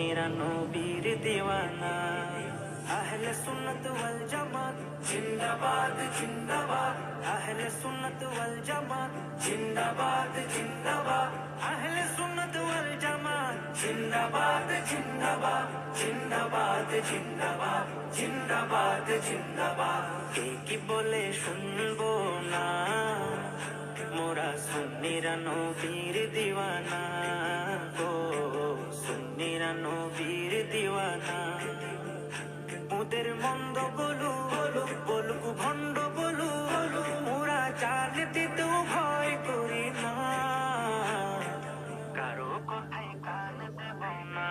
নবীর দিওয়ানা আহলে সুন্নত ওয়াল জামাত জিন্দাবাদ জিন্দাবাদ আহলে সুন্নত ওয়াল জামাত জিন্দাবাদ জিন্দাবাদ আহলে সুন্নত ওয়াল জামাত জিন্দাবাদ জিন্দাবাদ জিন্দাবাদ জিন্দাবাদ জিন্দাবাদ জিন্দাবাদ কে কি বলে শুনব না মোরা সুন্নিরা নবীর দিওয়ানা সুন্নিরা নবীর দিওয়ানা ওদের মন্দ বলু বলু বলুক ভণ্ড বলু বলু মোরা জান দিতেও ভয় করি না কারও কথায় কান দেব না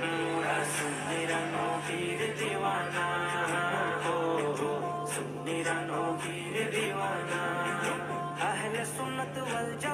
মোরা সুন্নিরা নবীর দিওয়ানা ও সুন্নিরা নবীর দিওয়ানা আহলে সুন্নত ওয়াল জামাত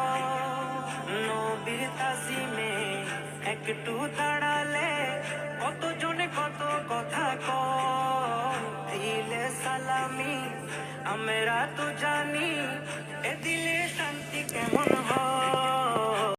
একটু দাঁড়ালে কতজনে কত কথা ক দিলে সালামি, আমরা তো জানি, এ দিলে শান্তি কেমন হয়?